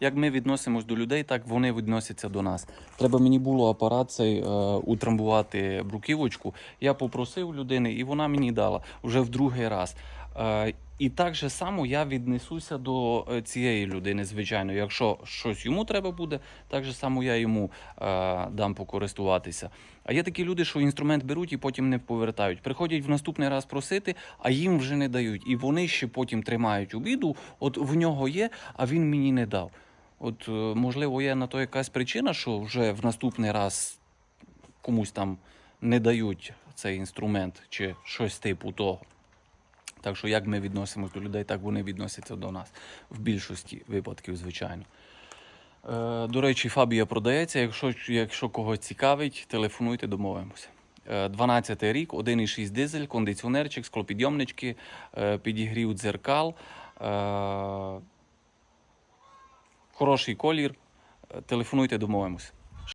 Як ми відносимось до людей, так вони відносяться до нас. Треба мені було апарат цей е, утрамбувати бруківочку. Я попросив людини, і вона мені дала вже в другий раз. Е, і так же само я віднесуся до е, цієї людини, звичайно. Якщо щось йому треба буде, так же само я йому е, дам покористуватися. А є такі люди, що інструмент беруть і потім не повертають. Приходять в наступний раз просити, а їм вже не дають. І вони ще потім тримають обіду. От в нього є, а він мені не дав. От, е, можливо, є на то якась причина, що вже в наступний раз комусь там не дають цей інструмент чи щось типу того. Так що як ми відносимося до людей, так вони відносяться до нас в більшості випадків, звичайно. Е, до речі, Фабія продається. Якщо, якщо когось цікавить, телефонуйте, домовимося. Е, 12 рік, 1,6 дизель, кондиціонерчик, склопідйомнички, е, підігрів дзеркал. Хороший колір. Е, Телефонуйте, домовимося.